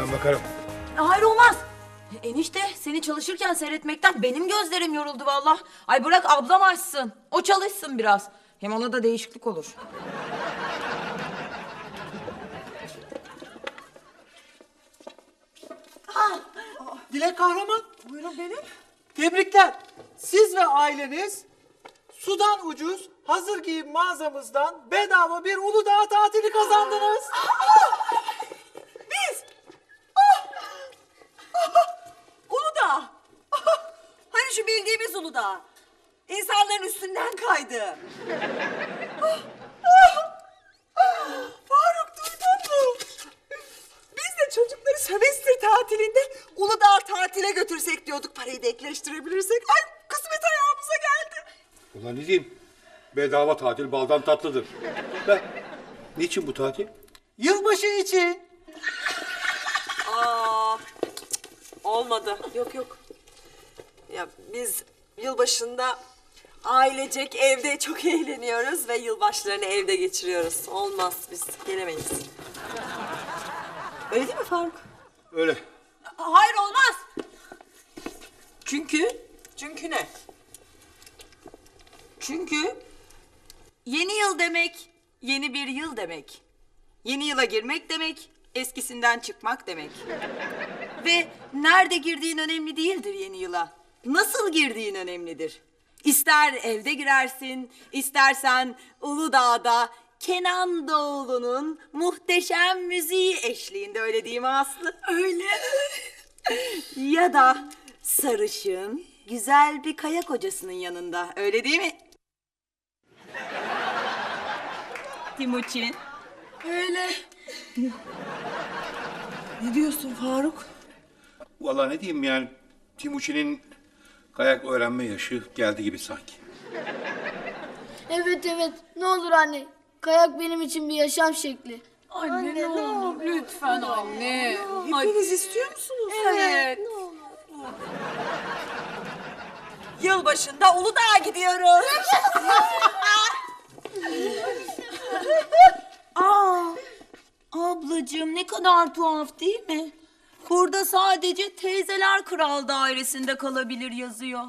Ben bakarım. Hayır olmaz. Enişte seni çalışırken seyretmekten benim gözlerim yoruldu vallahi. Ay bırak ablam açsın. O çalışsın biraz. Hem ona da değişiklik olur. Dilek Kahraman. Buyurun benim. Tebrikler. Siz ve aileniz sudan ucuz hazır giyim mağazamızdan bedava bir Uludağ tatili kazandınız. Biz! Ah! Ah! Uludağ! Ah! Şu bildiğimiz Uludağ. İnsanların üstünden kaydı. Ah! Ah! Ah! Faruk duydun mu? Biz de çocukları sömestr tatilinde Uludağ tatile götürsek diyorduk. Parayı da ekleştirebilirsek. Ay kısmet ayağımıza geldi. Ulan ne diyeyim? Bedava tatil baldan tatlıdır. Da, niçin bu tatil? Yılbaşı için. Aa, olmadı. Yok yok. Ya biz yılbaşında ailecek evde çok eğleniyoruz ve yılbaşlarını evde geçiriyoruz. Olmaz biz gelemeyiz. Öyle değil mi Faruk? Öyle. Hayır olmaz. Çünkü? Çünkü ne? Çünkü yeni yıl demek yeni bir yıl demek. Yeni yıla girmek demek eskisinden çıkmak demek. Ve nerede girdiğin önemli değildir yeni yıla. Nasıl girdiğin önemlidir. İster evde girersin, istersen Uludağ'da Kenan Doğulu'nun muhteşem müziği eşliğinde öyle değil mi Aslı? Öyle. ya da sarışın, güzel bir kayak hocasının yanında öyle değil mi? Timuçin. Öyle. ne diyorsun Faruk? Vallahi ne diyeyim yani Timuçin'in kayak öğrenme yaşı geldi gibi sanki. Evet evet ne olur anne. Kayak benim için bir yaşam şekli. Anne, ne olur lütfen anne. Hepiniz istiyor musunuz? Evet. Yılbaşında Uludağ'a gidiyoruz. Aa, ablacığım ne kadar tuhaf değil mi? Burada sadece teyzeler kral dairesinde kalabilir yazıyor.